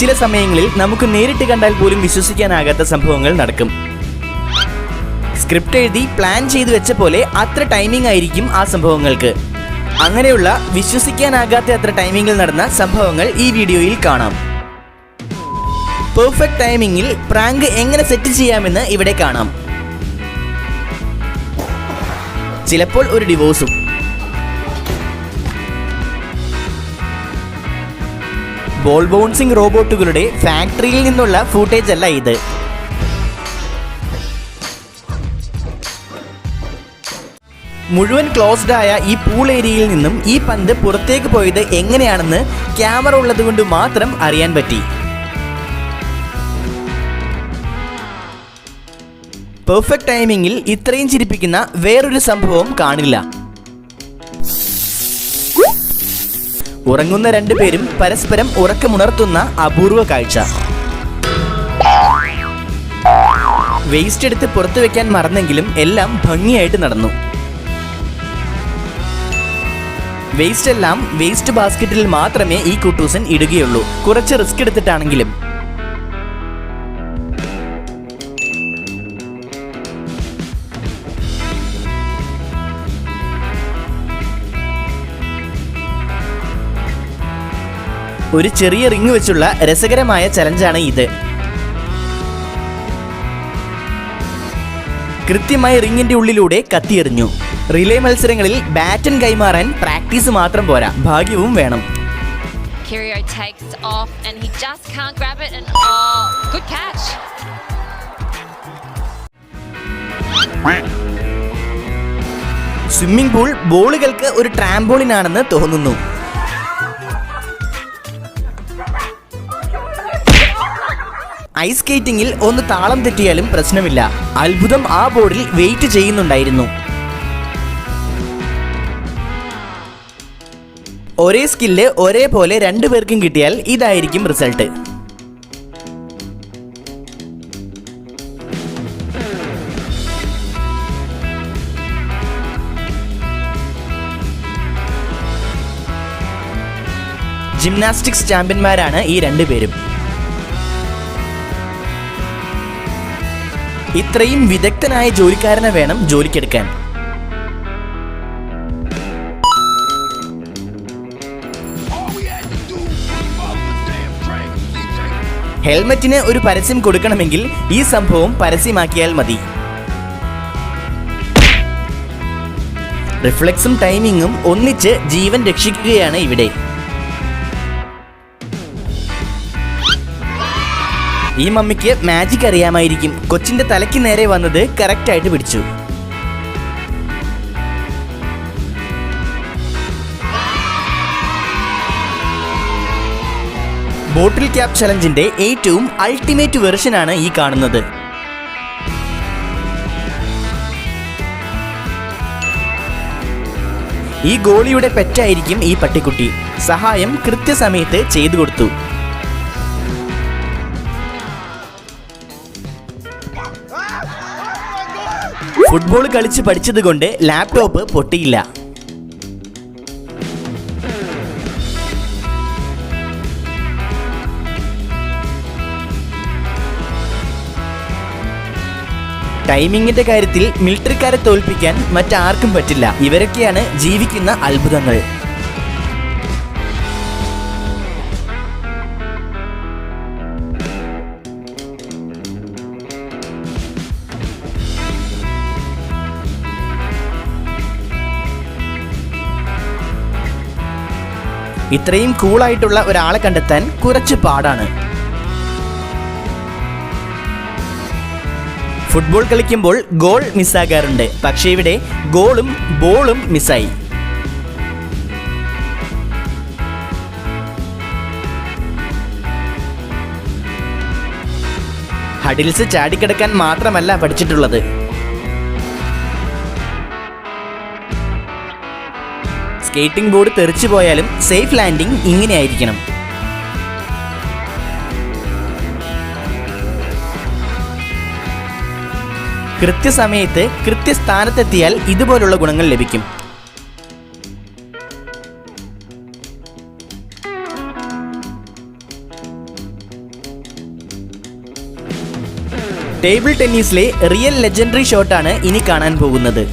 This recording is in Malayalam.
ചില സമയങ്ങളിൽ നമുക്ക് നേരിട്ട് കണ്ടാൽ പോലും വിശ്വസിക്കാനാകാത്ത സംഭവങ്ങൾ നടക്കും. സ്ക്രിപ്റ്റ് എഴുതി പ്ലാൻ ചെയ്തു വെച്ച പോലെ അത്ര ടൈമിംഗ് ആയിരിക്കും ആ സംഭവങ്ങൾക്ക്. അങ്ങനെയുള്ള വിശ്വസിക്കാനാകാത്ത അത്ര ടൈമിംഗിൽ നടന്ന സംഭവങ്ങൾ ഈ വീഡിയോയിൽ കാണാം. പെർഫെക്റ്റ് ടൈമിംഗിൽ പ്രാങ്ക് എങ്ങനെ സെറ്റ് ചെയ്യാമെന്ന് ഇവിടെ കാണാം. ചിലപ്പോൾ ഒരു ഡിവോഴ്സും ബോൾ ബൗൺസിംഗ് റോബോട്ടുകളുടെ ഫാക്ടറിയിൽ നിന്നുള്ള ഫൂട്ടേജ് അല്ല ഇത്. മുഴുവൻ ക്ലോസ്ഡ് ആയ ഈ പൂൾ ഏരിയയിൽ നിന്നും ഈ പന്ത് പുറത്തേക്ക് പോയത് എങ്ങനെയാണെന്ന് ക്യാമറ ഉള്ളതുകൊണ്ട് മാത്രം അറിയാൻ പറ്റി. പെർഫെക്റ്റ് ടൈമിങ്ങിൽ ഇത്രയും ചിരിപ്പിക്കുന്ന വേറൊരു സംഭവം കാണില്ല. ഉറങ്ങുന്ന രണ്ടുപേരും പരസ്പരം ഉറക്കമുണർത്തുന്ന അപൂർവ കാഴ്ച. വേസ്റ്റ് എടുത്ത് പുറത്തു വെക്കാൻ മറന്നെങ്കിലും എല്ലാം ഭംഗിയായിട്ട് നടന്നു. വേസ്റ്റ് എല്ലാം വേസ്റ്റ് ബാസ്ക്കറ്റിൽ മാത്രമേ ഈ കുട്ടൂസൻ ഇടുകയുള്ളൂ. കുറച്ച് റിസ്ക് എടുത്തിട്ടാണെങ്കിലും. ഒരു ചെറിയ റിങ് വെച്ചുള്ള രസകരമായ ചലഞ്ചാണ് ഇത് കൃത്യമായി റിങ്ങിന്റെ ഉള്ളിലൂടെ കത്തിയെറിഞ്ഞു റിലേ മത്സരങ്ങളിൽ ബാറ്റൻ കൈമാറാൻ പ്രാക്ടീസ് മാത്രം പോരാ ഭാഗ്യവും വേണം Kirio takes off and he just can't grab it. And oh, good catch. Swimming pool ബോളുകൾക്ക് ഒരു ട്രാംബോളിനാണെന്ന് തോന്നുന്നു ഐസ് സ്കേറ്റിംഗിൽ ഒന്ന് താളം തെറ്റിയാലും പ്രശ്നമില്ല. അത്ഭുതം ആ ബോർഡിൽ വെയിറ്റ് ചെയ്യുന്നുണ്ടായിരുന്നു. ഒരേ സ്കില്ല് ഒരേപോലെ രണ്ടുപേർക്കും കിട്ടിയാൽ ഇതായിരിക്കും റിസൾട്ട് ജിംനാസ്റ്റിക്സ് ചാമ്പ്യന്മാരാണ് ഈ രണ്ടുപേരും ഇത്രയും വിദഗ്ധനായ ജോലിക്കാരനെ വേണം ജോലിക്കെടുക്കാൻ. ഹെൽമറ്റിന് ഒരു പരസ്യം കൊടുക്കണമെങ്കിൽ ഈ സംഭവം പരസ്യമാക്കിയാൽ മതി. റിഫ്ലക്സും ടൈമിങ്ങും ഒന്നിച്ച് ജീവൻ രക്ഷിക്കുകയാണ് ഇവിടെ. ഈ മമ്മിക്ക് മാജിക് അറിയാമായിരിക്കും. കൊച്ചിന്റെ തലയ്ക്ക് നേരെ വന്നത് കറക്റ്റ് ആയിട്ട് പിടിച്ചു. ബോട്ടിൽ ക്യാപ് ചലഞ്ചിന്റെ ഏറ്റവും അൾട്ടിമേറ്റ് വെർഷനാണ് ഈ കാണുന്നത്. ഈ ഗോളിയുടെ പെറ്റായിരിക്കും ഈ പട്ടിക്കുട്ടി. സഹായം കൃത്യസമയത്ത് ചെയ്തു കൊടുത്തു. ഫുട്ബോൾ കളിച്ച് പഠിച്ചത് കൊണ്ട് ലാപ്ടോപ്പ് പൊട്ടിയില്ല. ടൈമിങ്ങിന്റെ കാര്യത്തിൽ മിലിറ്ററിക്കാരെ തോൽപ്പിക്കാൻ മറ്റാർക്കും പറ്റില്ല. ഇവരൊക്കെയാണ് ജീവിക്കുന്ന അത്ഭുതങ്ങൾ. ഇത്രയും കൂളായിട്ടുള്ള ഒരാളെ കണ്ടെത്താൻ കുറച്ച് പാടാണ്. ഫുട്ബോൾ കളിക്കുമ്പോൾ ഗോൾ മിസ്സാകാറുണ്ട്. പക്ഷേ ഇവിടെ ഗോളും ബോളും മിസ്സായി. ഹഡിൽസ് ചാടിക്കിടക്കാൻ മാത്രമല്ല പഠിച്ചിട്ടുള്ളത്. സ്കേറ്റിംഗ് ബോർഡ് തെറിച്ചു പോയാലും സേഫ് ലാൻഡിംഗ് ഇങ്ങനെയായിരിക്കണം. കൃത്യസമയത്ത് കൃത്യസ്ഥാനത്തെത്തിയാൽ ഇതുപോലുള്ള ഗുണങ്ങൾ ലഭിക്കും. ടേബിൾ ടെന്നീസിലെ റിയൽ ലെജൻഡറി ഷോട്ടാണ് ഇനി കാണാൻ പോകുന്നത്.